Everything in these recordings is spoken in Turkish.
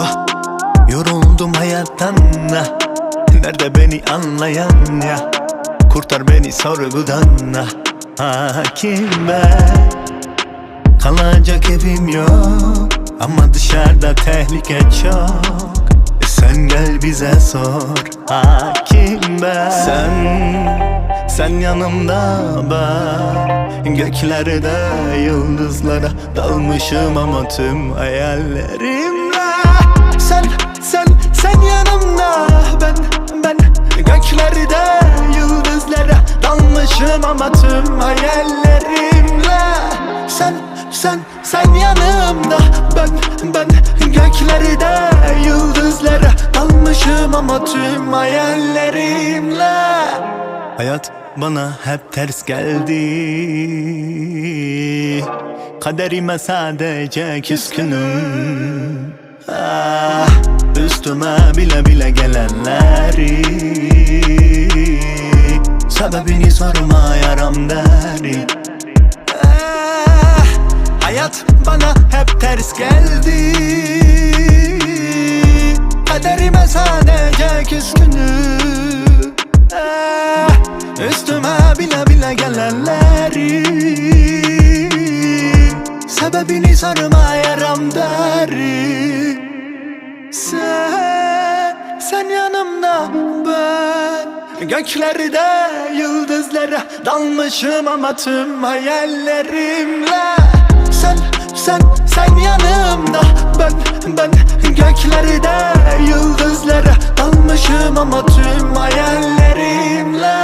Ah, yoruldum hayattan ah. Nerede beni anlayan ya? Kurtar beni sorgudan ah. Hakim ben. Kalacak evim yok. Ama dışarıda tehlike çok. E Sen gel bize sor. Hakim ben. Sen, sen yanımda ben Göklerde yıldızlara dalmışım ama tüm hayallerimle Sen, sen, sen yanımda. Ben, ben Göklerde yıldızlara dalmışım ama tüm hayallerimle. Sen, sen, sen yanımda. Ben, ben Göklerde yıldızlara dalmışım ama tüm hayallerimle. Hayat bana hep ters geldi. Kaderime sadece küskünüm ah, Üstüme bile bile gelenleri Sebebini sorma yaram derim Ah, Hayat bana hep ters geldi. Kaderime sadece küskünüm Ah, Üstüme bile bile gelenleri Sebebini sorma yaram derim Göklerde yıldızlara dalmışım ama tüm hayallerimle. Sen, sen, sen yanımda. Ben, ben Göklerde yıldızlara dalmışım ama tüm hayallerimle.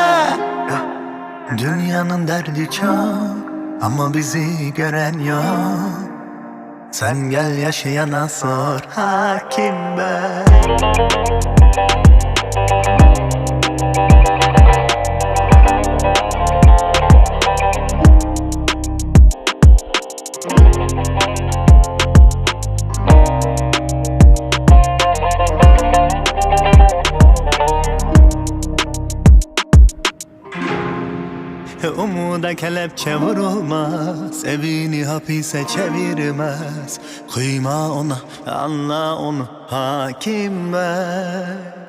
Dünyanın derdi çok ama bizi gören yok. Sen gel yaşayana sor hakim ben Umuda kelepçe vurulmaz Evini hapise çevirmez. Kıyma ona, anla onu Hakim ben